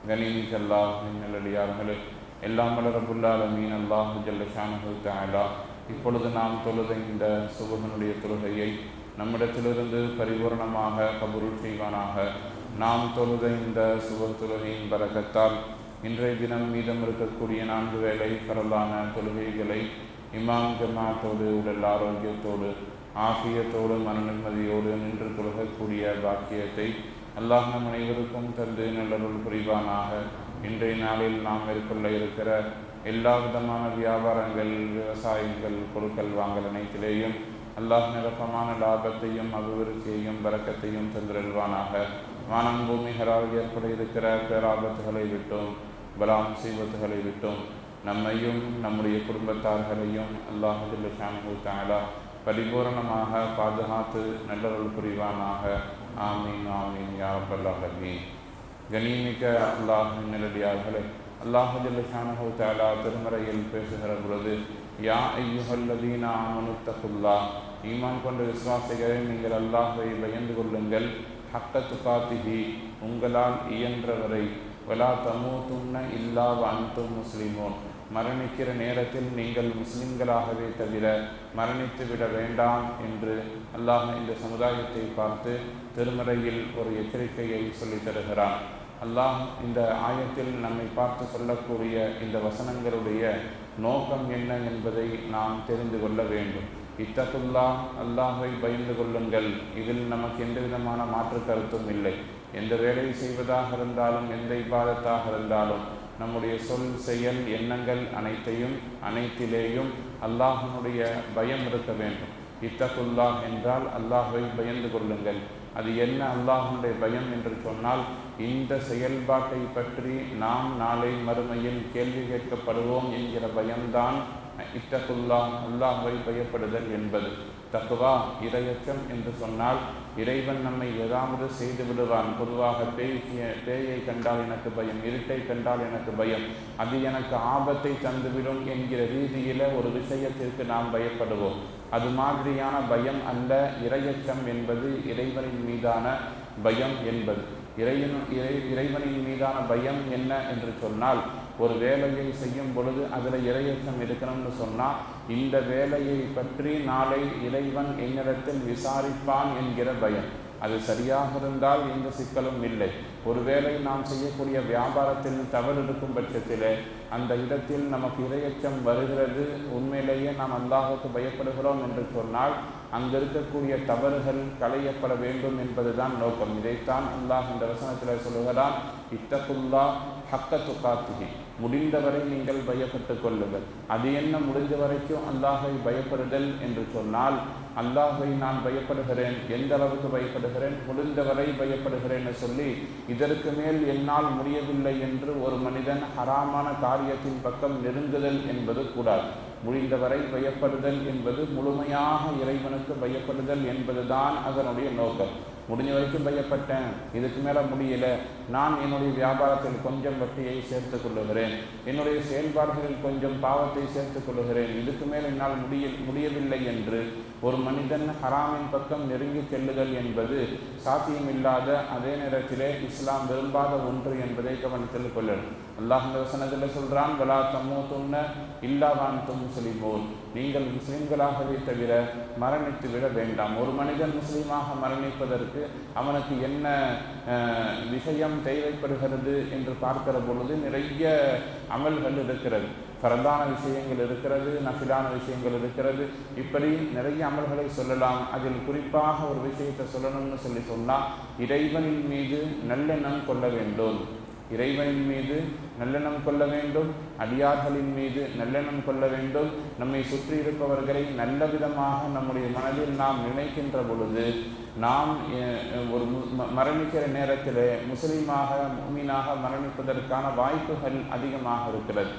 கணீமிக் அல்லாஹ் நல்லடியார்களே எல்லாம் வல்ல ரபுல்லால் மீன் அல்லாஹ் ஜல்ல ஷானஹு இப்பொழுது நாம் தொழுத இந்த சுபகனுடைய தொழுகையை நம்மிடத்திலிருந்து பரிபூரணமாக கபூல் செய்வானாக நாம் தொழுத இந்த சுப தொழுகையின் பரகத்தால் இன்றைய தினம் மீதம் இருக்கக்கூடிய நான்கு வேளை பரலான தொழுகைகளை இமாம் ஜமாத்தோடு உடல் ஆரோக்கியத்தோடு ஆசியத்தோடு மன நிம்மதியோடு நின்று தொழுகக்கூடிய பாக்கியத்தை அல்லாஹ் நம் அனைவருக்கும் தந்து நல்லருள் புரிவானாக. இன்றைய நாளில் நாம் மேற்கொள்ள இருக்கிற எல்லா விதமான வியாபாரங்கள் விவசாயங்கள் பொருட்கள் வாங்கல் அனைத்திலேயும் அல்லாஹ் நிரப்பமான லாபத்தையும் அபிவிருத்தியையும் பறக்கத்தையும் தந்திருவானாக வானம் பூமிகளால் ஏற்பட இருக்கிற பேராபத்துகளை விட்டும் பலாம் சீபத்துகளை விட்டும் நம்மையும் நம்முடைய குடும்பத்தார்களையும் அல்லாஹ் தாலா பரிபூரணமாக பாதுகாத்து நல்லவள் புரிவானாக. ஆமீன் ஆமீன் யா ரப்பல்லாஹீன் கனிமிக்க அல்லாஹின் நிலடியார்களே அல்லாஹுல்ல ஷானு தாலா திருமறையில் பேசுகிற பொழுது யா ஐயுஹல்லதீனா அமனுத்தகுல்லா ஈமான் கொண்ட விசுவாசிகளை நீங்கள் அல்லாஹை பயந்து கொள்ளுங்கள். ஹக்க துகாத்திஹி உங்களால் இயன்றவரை வலா தமூத்துன்ன இல்லா அன்தும் முஸ்லிமோன். மரணிக்கிற நேரத்தில் நீங்கள் முஸ்லிம்களாகவே தவிர மரணித்து விட வேண்டாம் என்று அல்லாஹ் இந்த சமுதாயத்தை பார்த்து திருமறையில் ஒரு எச்சரிக்கையை சொல்லித் தருகிறான். அல்லாஹ் இந்த ஆயத்தில் நம்மை பார்த்து சொல்லக்கூடிய இந்த வசனங்களுடைய நோக்கம் என்ன என்பதை நாம் தெரிந்து கொள்ள வேண்டும். இத்தகுல்லா அல்லாஹை பயந்து கொள்ளுங்கள். இதில் நமக்கு எந்த விதமான மாற்று கருத்தும் இல்லை. எந்த வேலை செய்வதாக இருந்தாலும் எந்த இபாதத்தாக இருந்தாலும் நம்முடைய சொல் செயல் எண்ணங்கள் அனைத்தையும் அனைத்திலேயும் அல்லாஹனுடைய பயம் இருக்க வேண்டும். இத்தகுல்லாஹ் என்றால் அல்லாஹை பயந்து கொள்ளுங்கள். அது என்ன அல்லாஹனுடைய பயம் என்று சொன்னால் இந்த செயல்பாட்டை பற்றி நாம் நாளை மறுமையில் கேள்வி கேட்கப்படுவோம் என்கிற பயம்தான் இத்தகுல்லா அல்லாஹை பயப்படுதல் என்பது. தக்குவா இரையச்சம் என்று சொன்னால் இறைவன் நம்மை ஏதாவது செய்து விடுவான். பொதுவாக பேய் பேயை கண்டால் எனக்கு பயம் இருட்டை கண்டால் எனக்கு பயம். அது எனக்கு ஆபத்தை தந்துவிடும் என்கிற ரீதியில ஒரு விஷயத்திற்கு நாம் பயப்படுவோம். அது மாதிரியான பயம் அல்ல இரையச்சம் என்பது இறைவனின் மீதான பயம் என்பது. இறைவன் இறை இறைவனின் மீதான பயம் என்ன என்று சொன்னால் ஒரு வேலையை செய்யும் பொழுது அதில் இறையச்சம் இருக்கணும்னு சொன்னால் இந்த வேலையை பற்றி நாளை இறைவன் என்னிடத்தில் விசாரிப்பான் என்கிற பயம். அது சரியாக இருந்தால் எந்த சிக்கலும் இல்லை. ஒருவேளை நாம் செய்யக்கூடிய வியாபாரத்தில் தவறு இருக்கும் பட்சத்தில் அந்த இடத்தில் நமக்கு இரையச்சம் வருகிறது. உண்மையிலேயே நாம் அல்லாஹுக்கு பயப்படுகிறோம் என்று சொன்னால் அங்கு இருக்கக்கூடிய தவறுகள் களையப்பட வேண்டும் என்பதுதான் நோக்கம். இதைத்தான் அல்லாஹ் இந்த வசனத்தில் சொல்லுகிறான் இத்தகுல்லா ஹக்க துக்காத்துகி முடிந்தவரை நீங்கள் பயப்பட்டு கொள்ளுங்கள். அது என்ன முடிந்த வரைக்கும் அல்லாஹை பயப்படுதல் என்று சொன்னால் அல்லாஹை நான் பயப்படுகிறேன் எந்த அளவுக்கு பயப்படுகிறேன் முடிந்தவரை பயப்படுகிறேன்னு சொல்லி இதற்கு மேல் என்னால் முடியவில்லை என்று ஒரு மனிதன் ஹராமான காரியத்தின் பக்கம் நெருங்குதல் என்பது கூடாது. முடிந்தவரை பயப்படுதல் என்பது முழுமையாக இறைவனுக்கு பயப்படுதல் என்பதுதான் அதனுடைய நோக்கம். முடிஞ்ச வரைக்கும் பயப்பட்டேன் இதுக்கு மேலே முடியல. நான் என்னுடைய வியாபாரத்தில் கொஞ்சம் வட்டியை சேர்த்து கொள்ளுகிறேன். என்னுடைய செயல்பாடுகளில் கொஞ்சம் பாவத்தை சேர்த்து கொள்ளுகிறேன். இதுக்கு மேல் என்னால் முடிய முடியவில்லை என்று ஒரு மனிதன் ஹராமின் பக்கம் நெருங்கி செல்லுதல் என்பது சாத்தியமில்லாத அதே நேரத்திலே இஸ்லாம் விரும்பாத ஒன்று என்பதை கவனத்தில் கொள்ளணும் அல்லாஹ் வசனத்தில் சொல்கிறான் வலா தம்மோ துண்ண இல்லாதான் தும் முஸ்லிமோன். நீங்கள் முஸ்லீம்களாகவே தவிர மரணித்து விட வேண்டாம். ஒரு மனிதன் முஸ்லீமாக மரணிப்பதற்கு அவனுக்கு என்ன விஷயம் தேவைப்படுகிறது என்று பார்க்கிற பொழுது நிறைய அமல்கள் இருக்கிறது. பரந்தான விஷயங்கள் இருக்கிறது நஃபிலான விஷயங்கள் இருக்கிறது. இப்படி நிறைய அமல்களை சொல்லலாம். அதில் குறிப்பாக ஒரு விஷயத்தை சொல்லணும்னு சொல்லி சொன்னால் இறைவனின் மீது நல்லெண்ணம் கொள்ள வேண்டும். இறைவனின் மீது நல்லெண்ணம் கொள்ள வேண்டும். அடியார்களின் மீது நல்லெண்ணம் கொள்ள வேண்டும். நம்மை சுற்றி இருப்பவர்களை நல்ல விதமாக நம்முடைய மனதில் நாம் நினைக்கின்ற பொழுது நாம் ஒரு மரணிக்கிற நேரத்தில் முஸ்லீமாக மீனாக மரணிப்பதற்கான வாய்ப்புகள் அதிகமாக இருக்கிறது.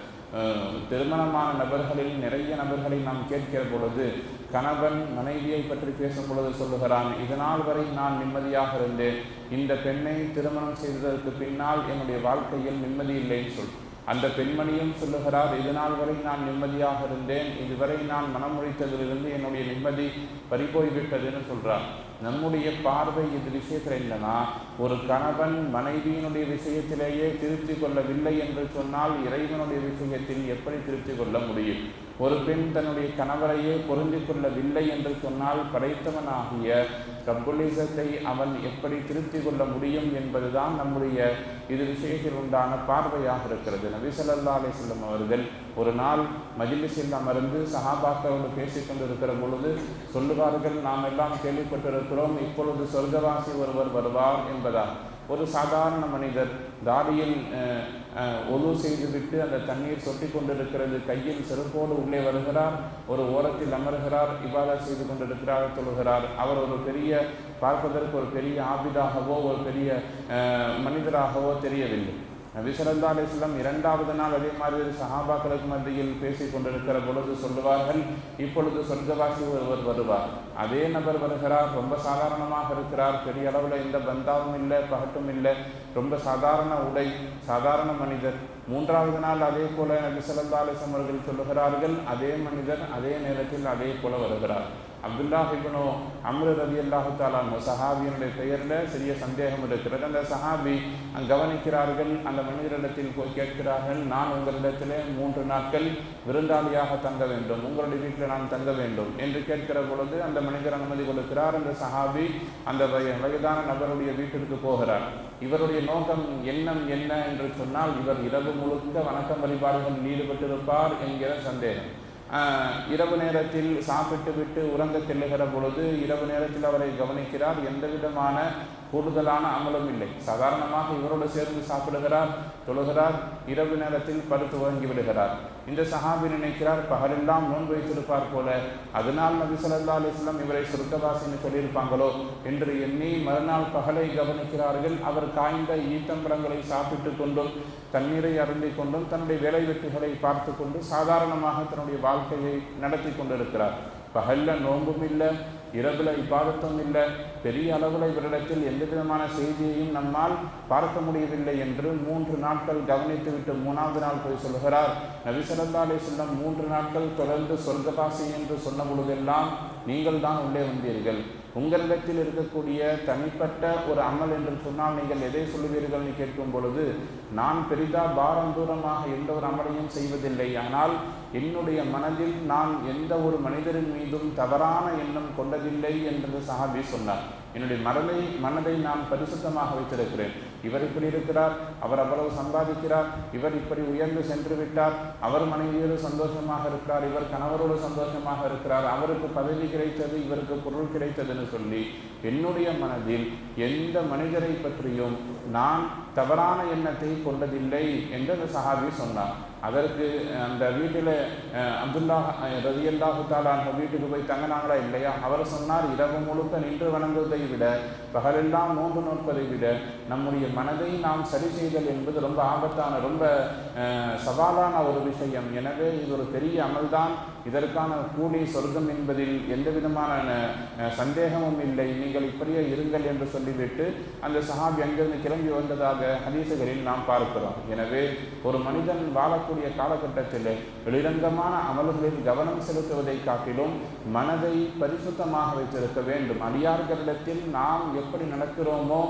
திருமணமான நபர்களில் நிறைய நபர்களை நாம் கேட்கிற பொழுது கணவன் மனைவியை பற்றி பேசும் பொழுது சொல்லுகிறான் இதனால் வரை நான் நிம்மதியாக இருந்தேன். இந்த பெண்ணை திருமணம் செய்ததற்கு பின்னால் என்னுடைய வாழ்க்கையில் நிம்மதி இல்லைன்னு சொல். அந்த பெண்மணியும் சொல்லுகிறார் இதனால் வரை நான் நிம்மதியாக இருந்தேன். இதுவரை நான் மனம் முடித்ததிலிருந்து என்னுடைய நிம்மதி பறிபோய்விட்டதுன்னு சொல்கிறார் நம்முடைய பார்வை இது விஷயத்தில் என்னன்னா ஒரு கணவன் மனைவியினுடைய விஷயத்திலேயே திருப்தி கொள்ளவில்லை என்று சொன்னால் இறைவனுடைய விஷயத்தில் எப்படி திருப்தி கொள்ள முடியும்? ஒரு பெண் தன்னுடைய கணவரையே பொருந்தி கொள்ளவில்லை என்று சொன்னால் படைத்தவனாகிய கபுலிசத்தை அவன் எப்படி திருப்தி கொள்ள முடியும் என்பதுதான் நம்முடைய இது விஷயத்தில் உண்டான பார்வையாக இருக்கிறது. நபிசல்லா ஸல்லல்லாஹு அவர்கள் ஒரு நாள் மஜ்லிஸில் அமர்ந்து சஹாபாக்களோடு பேசிக் கொண்டிருக்கிற பொழுது சொல்லுவார்கள் நாம் எல்லாம் கேள்விப்பட்டிருக்கிறோம் இப்பொழுது சொர்க்கவாசி ஒருவர் வருவார் என்பதால் ஒரு சாதாரண மனிதர் தாடியில் ஒழு செய்துவிட்டு அந்த தண்ணீர் சொட்டி கொண்டிருக்கிறது கையில் செருப்போடு உள்ளே வருகிறார். ஒரு ஓரத்தில் அமர்கிறார். இபாதா செய்து கொண்டிருக்கிறார் தொழுகிறார் அவர் ஒரு பெரிய பார்ப்பதற்கு ஒரு பெரிய ஆபிதாகவோ ஒரு பெரிய மனிதராகவோ தெரியவில்லை. நபி ஸல்லல்லாஹு இரண்டாவது நாள் அதே மாதிரி சஹாபாக்களுக்கு மத்தியில் பேசிக் கொண்டிருக்கிற பொழுது சொல்லுவார்கள் இப்பொழுது சொர்க்கவாசி ஒருவர் வருவார். அதே நபர் வருகிறார் ரொம்ப சாதாரணமாக இருக்கிறார் பெரிய அளவில் எந்த பந்தாவும் இல்லை பகட்டும் இல்லை ரொம்ப சாதாரண உடை சாதாரண மனிதர். மூன்றாவது நாள் அதே போல நபி ஸல்லல்லாஹு அவர்கள் சொல்லுகிறார்கள் அதே மனிதர் அதே நேரத்தில் அதே போல வருகிறார். அப்துல்லாஹிபனோ அம்ரு ரவி அல்லாஹு சஹாபியனுடைய பெயரில் சிறிய சந்தேகம் இருக்கிறது அந்த சஹாபி அங்கு கவனிக்கிறார்கள் அந்த மனிதரிடத்தில் போய் கேட்கிறார்கள் நான் உங்களிடத்திலே மூன்று நாட்கள் விருந்தாளியாக தங்க வேண்டும் உங்களுடைய வீட்டில் நான் தங்க வேண்டும் என்று கேட்கிற பொழுது அந்த மனிதர் அனுமதி கொடுக்கிறார். அந்த சஹாபி அந்த வய- வயதான நபருடைய வீட்டிற்கு போகிறார். இவருடைய நோக்கம் எண்ணம் என்ன என்று சொன்னால் இவர் இரவு முழுக்க வணக்கம் வழிபாடுகளில் ஈடுபட்டிருப்பார் என்கிற சந்தேகம். இரவு நேரத்தில் சாப்பிட்டு விட்டு உறங்க செல்லுகிற பொழுது இரவு நேரத்தில் அவரை கவனிக்கிறார். எந்த விதமான கூடுதலான அமலும் இல்லை. சாதாரணமாக இவரோடு சேர்ந்து சாப்பிடுகிறார் தொழுகிறார் இரவு நேரத்தில் படுத்து வாங்கி விடுகிறார். இந்த சஹாபி நினைக்கிறார் பகலெல்லாம் நோன்பு வைத்திருப்பார் போல. அதனால் நபி சொல்லா அலிஸ்லாம் இவரை சுருக்கவாசின்னு சொல்லியிருப்பாங்களோ என்று எண்ணி மறுநாள் பகலை கவனிக்கிறார்கள். அவர் காய்ந்த ஈத்தம்பழங்களை சாப்பிட்டு கொண்டும் தண்ணீரை அருந்திக் கொண்டும் தன்னுடைய வேலை வெட்டுகளை பார்த்து கொண்டு சாதாரணமாக தன்னுடைய வாழ்க்கையை நடத்தி கொண்டிருக்கிறார். பகல்ல நோன்பும் இல்லை இரவில் இப்பாதத்தும் இல்லை பெரிய அளவில் இவரிடத்தில் எந்த விதமான செய்தியையும் நம்மால் பார்க்க முடியவில்லை என்று மூன்று நாட்கள் கவனித்துவிட்டு மூணாவது நாள் போய் சொல்கிறார் நபி ஸல்லல்லாஹு மூன்று நாட்கள் தொடர்ந்து சொர்க்கவாசி என்று சொன்ன பொழுதெல்லாம் நீங்கள் தான் உள்ளே வந்தீர்கள். உங்களிடத்தில் இருக்கக்கூடிய தனிப்பட்ட ஒரு அமல் என்று சொன்னால் நீங்கள் எதை சொல்லுவீர்கள் கேட்கும் பொழுது நான் பெரிதா பாரம் தூரமாக எந்த ஒரு அமலையும் செய்வதில்லை. ஆனால் என்னுடைய மனதில் நான் எந்த ஒரு மனிதரின் மீதும் தவறான எண்ணம் கொண்டதில்லை என்று சஹாபி சொன்னார். என்னுடைய மனதை மனதை நான் பரிசுத்தமாக வைத்திருக்கிறேன். இவர் இப்படி இருக்கிறார் அவர் அவ்வளவு சம்பாதிக்கிறார் இவர் இப்படி உயர்ந்து சென்று விட்டார் அவர் மனைவியோடு சந்தோஷமாக இருக்கிறார் இவர் கணவரோடு சந்தோஷமாக இருக்கிறார் அவருக்கு பதவி கிடைத்தது இவருக்கு பொருள் கிடைத்ததுன்னு சொல்லி என்னுடைய மனதில் எந்த மனிதரை பற்றியும் நான் தவறான எண்ணத்தை கொண்டதில்லை என்று அந்த சஹாபி சொன்னார். அதற்கு அந்த வீட்டில் அப்துல்லா ரதியல்லாஹு தாலா அந்த வீட்டுக்கு போய் தங்கினாங்களா இல்லையா? அவர் சொன்னார் இரவு முழுக்க நின்று வணங்குவதை விட பகலெல்லாம் நோன்பு நோட்பதை விட நம்முடைய மனதை நாம் சரி செய்தல் என்பது ரொம்ப ஆபத்தான ரொம்ப சவாலான ஒரு விஷயம். எனவே இது ஒரு பெரிய அமல்தான். இதற்கான கூலி சொர்க்கம் என்பதில் எந்த விதமான சந்தேகமும் இல்லை. நீங்கள் இப்படியே இருங்கள் என்று சொல்லிவிட்டு அந்த சஹாபி அங்கிருந்து கிளம்பி வந்ததாக ஹதீசுகளில் நாம் பார்க்கிறோம். எனவே ஒரு மனிதன் வாழக்கூடிய காலகட்டத்தில் வெளிரங்கமான அமல்களில் கவனம் செலுத்துவதை காட்டிலும் மனதை பரிசுத்தமாக வைத்திருக்க வேண்டும். அடியார்களிடத்தில் நாம் எப்படி நடக்கிறோமோ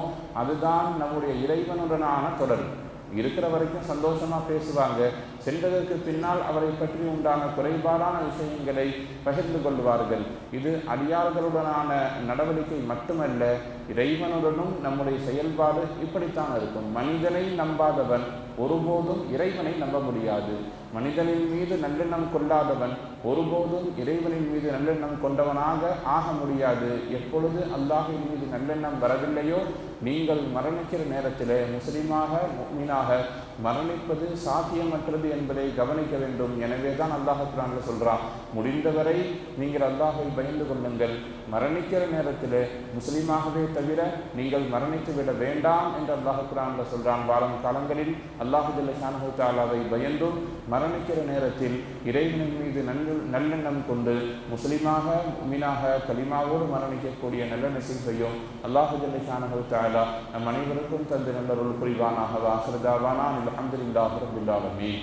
அதுதான் நம்முடைய இறைவனுடனான தொடர்பு இருக்கிற வரைக்கும் சந்தோஷமாக பேசுவாங்க. சென்றதற்கு பின்னால் அவரை பற்றி உண்டான குறைபாடான விஷயங்களை பகிர்ந்து கொள்வார்கள். இது அடியார்களுடனான நடவடிக்கை மட்டுமல்ல இறைவனுடனும் நம்முடைய செயல்பாடு இப்படித்தான் இருக்கும். மனிதனை நம்பாதவன் ஒருபோதும் இறைவனை நம்ப முடியாது. மனிதனின் மீது நல்லெண்ணம் கொள்ளாதவன் ஒருபோதும் இறைவனின் மீது நல்லெண்ணம் கொண்டவனாக ஆக முடியாது. எப்பொழுது அல்லாஹின் மீது நல்லெண்ணம் வரவில்லையோ நீங்கள் மரணிக்கிற நேரத்தில் முஸ்லீமாக மீனாக மரணிப்பது சாத்தியமற்றது என்பதை கவனிக்க வேண்டும். எனவே தான் அல்லாஹ் சொல்கிறான் சொல்றான் முடிந்தவரை நீங்கள் அல்லாஹை பயந்து கொள்ளுங்கள். மரணிக்கிற நேரத்தில் முஸ்லீமாகவே தவிர நீங்கள் மரணித்து விட வேண்டாம் என்று அல்லாஹ் குரான்ல சொல்கிறான் வாரம் காலங்களில் அல்லாஹு ஜல்ல தாலாவை பயந்தும் மரணிக்கிற நேரத்தில் இறைவனின் மீது நல்ல நல்லெண்ணம் கொண்டு முஸ்லீமாக மீனாக கலிமாவோடு மரணிக்கக்கூடிய நல்ல நசீபையும் அல்லாஹு ஜல்ல ஷானஹு தாலா நம் அனைவருக்கும் தந்து நல்லருள் புரிவானாக. வாசரதாவானா அலமதுல்லாஹ் ரபுல்லாலமீன்